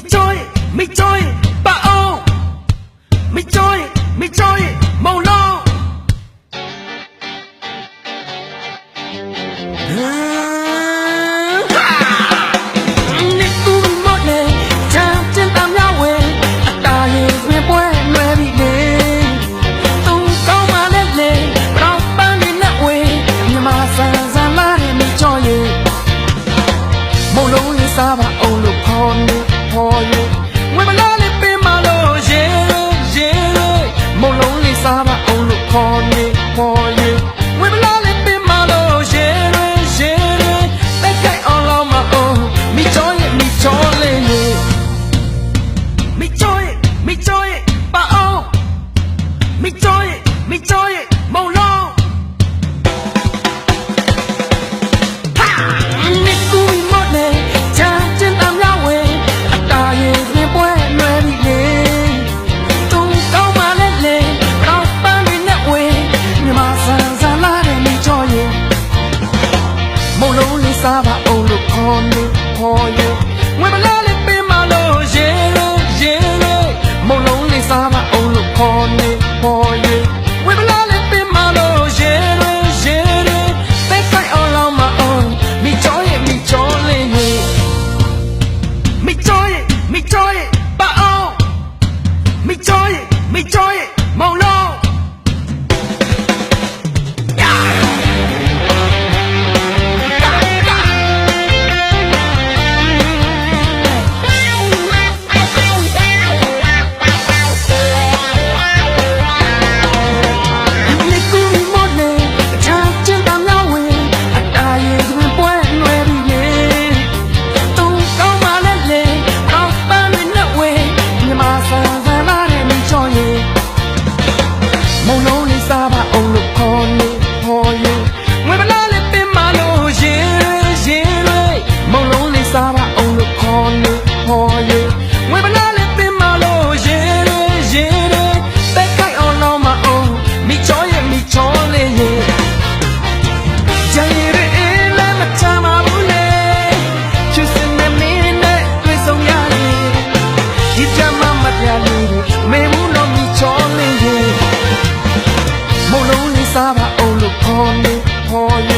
mình chơi mình chơi bà ô. Mình chơi mình chơi màu ကျော်ရဲ့မုံလုံးဟာနေကူမတ်နေချာကျန်တမ်းရဝဲအတာရဲ့ပြင်ပွဲလွယ်ပြီလေတုံကောင်းပါလေလေကောင်းပန်းတွေနဲ့ဝဲမြမဆန်ဆန်လာတဲ့နေကျော်ရဲ့မုံလုံးလေးစားပါအောင်လို့ခေါ်နေခေါ်ရ မိချောရဲ့မောင်လ ဟော၍ငွေမနာလည်းတင်မလို့ရေရေရေရေတက်ကိုက်အောင်တော့မအောင်မိချောရဲ့မိချောလေးရေကြံရည်အေးလည်းမချမ်းပါဘူးလေချစ်စင်နဲ့မင်းနဲ့တွေ့ဆုံရတယ်ဒီကြမ်းမမပြလို့မေမှုတော့မိချောလေးရေမုံလုံးလေးစားပါအောင်လို့ခေါ်လို့ခေါ်